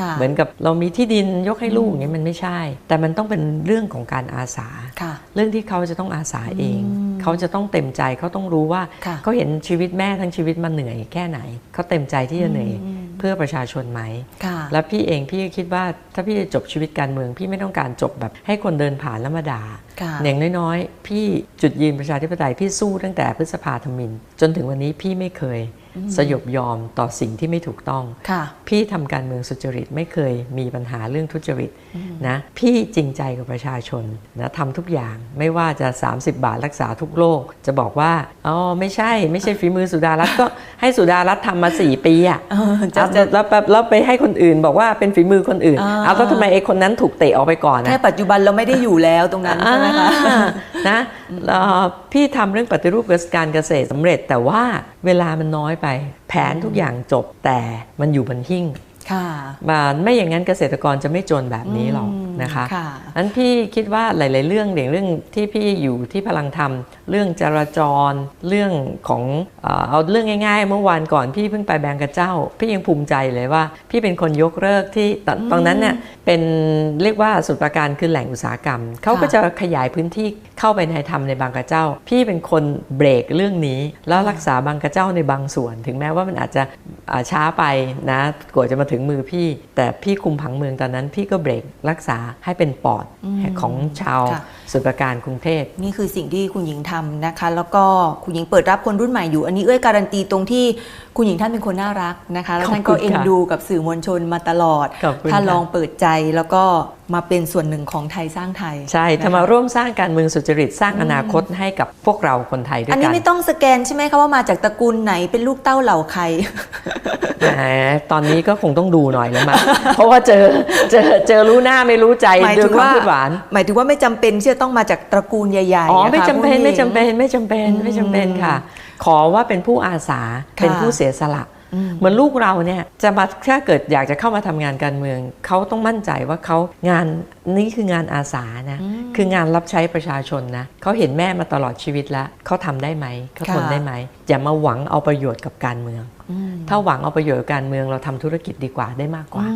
ค่ะเหมือนกับเรามีที่ดินยกให้ลูกอย่างนี้ยมันไม่ใช่ แต่มันต้องเป็นเรื่องของการอาสาค่ะเรื่องที่เขาจะต้องอาสาเองอืมเขาจะต้องเต็มใจเขาต้องรู้ว่าค่ะเขาเห็นชีวิตแม่ทั้งชีวิตมาเหนื่อยแค่ไหน เขาเต็มใจที่จะเหนื่อยอืมเพื่อประชาชนไหมค่ะแล้วพี่เองพี่ก็คิดว่าถ้าพี่จะจบชีวิตการเมือง พี่ไม่ต้องการจบแบบให้คนเดินผ่านแล้วมาด่าค่ะอย่างน้อยๆ พี่จุดยืนประชาธิปไตยพี่สู้ตั้งแต่พฤษภาธมิน จนถึงวันนี้พี่ไม่เคย สยบยอมต่อสิ่งที่ไม่ถูกต้องค่ะพี่ทำการเมืองสุจริตไม่เคยมีปัญหาเรื่องทุจริตนะพี่จริงใจกับประชาชนนะทำทุกอย่างไม่ว่าจะ 30 บาทรักษาทุกโรคจะบอกว่าอ๋อไม่ใช่ไม่ใช่ฝีมือสุดารัตน์ก็ให้สุดารัตน์ทำมา 4 ปีอะเออจะเอาจะแล้วแล้วแล้วไปให้คนอื่นบอกว่าเป็นฝีมือคนอื่นอ่าเอาแล้วทำไมไอ้คนนั้นถูกเตะออกไปก่อนนะแค่ปัจจุบันเราไม่ได้อยู่แล้วตรงนั้นใช่ไหมคะอ่านะเอ่อพี่ทำเรื่องปฏิรูปการเกษตรสำเร็จแต่ว่าเวลามันน้อยไปแผนทุกอย่างจบแต่มันอยู่บนหิ้งค่ะมันไม่อย่างนั้นเกษตรกรจะไม่จนแบบนี้หรอกอืม นะคะค่ะนั้นพี่คิดว่าหลาย ๆ เรื่องอย่างเรื่องที่พี่อยู่ที่พลังธรรม เรื่องจราจร เรื่องของเอ่อเอาเรื่องง่าย ๆ เมื่อวานก่อนพี่เพิ่งไปแบงกระเจ้า พี่ยังภูมิใจเลยว่า พี่เป็นคนยกเลิกที่ตอนตอนนั้นเนี่ยเป็นเรียกว่าสุดประการคือแหล่งอุตสาหกรรม เขาก็จะขยายพื้นที่เข้าไปในทำในบางกระเจ้า พี่เป็นคนเบรกเรื่องนี้ แล้วรักษาบางกระเจ้าในบางส่วน ถึงแม้ว่ามันอาจจะอ่าช้าไปนะกว่าจะมาถึงมือพี่ แต่พี่คุมผังเมืองตอนนั้น พี่ก็เบรกรักษาให้เป็นปอดอืมของชาวค่ะ สุดประการกรุงเทพนี่คือสิ่งที่คุณหญิงทำนะคะ แล้วก็คุณหญิงเปิดรับคนรุ่นใหม่อยู่ อันนี้เอ้ยการันตีตรงที่คุณหญิงท่านเป็นคนน่ารักนะคะ แล้วท่านก็ขอบคุณเอ็นค่ะดูกับสื่อมวลชนมาตลอดขอบคุณท่านค่ะลองเปิดใจแล้วก็มาเป็นส่วนหนึ่งของไทยสร้างไทย ใช่นะคะจะมาร่วมสร้างการเมืองสุจริตสร้างอนาคตให้กับพวกเราคนไทยด้วอันยนี้กันไม่ต้องสแกนใช่ไหมคะว่ามาจากตระกูลไหนเป็นลูกเต้าเหล่าใครแหมตอนนี้ก็คงต้องดูหน่อยแล้วมั้งเพราะว่าเจอเจอเจอรู้หน้าไม่รู้ใจหมายด้ถึวยงคำว่าพูดหวานหมายถึงว่าไม่จำเป็นที่จะต้องมาจากตระกูลใหญ่ๆอ๋อนะคะไม่จำเป็นคุณหญิงไม่จำเป็นไม่จำเป็นไม่จำเป็นค่ะ ขอว่าเป็นผู้อาสาค่ะเป็นผู้เสียสละอืมเหมือนลูกเราเนี่ยจะมาถ้าเกิดอยากจะเข้ามาทำงานการเมือง เขาต้องมั่นใจว่าเขางานนี้คืองานอาสานะคืองานรับใช้ประชาชนนะเขาเห็นแม่มาตลอดชีวิตแล้วเขาทำได้ไหมเขาทนค่ะได้ไหมอย่ามาหวังเอาประโยชน์กับการเมืองอืมถ้าหวังเอาประโยชน์กับการเมืองเราทำธุรกิจดีกว่าได้มากกว่าอืม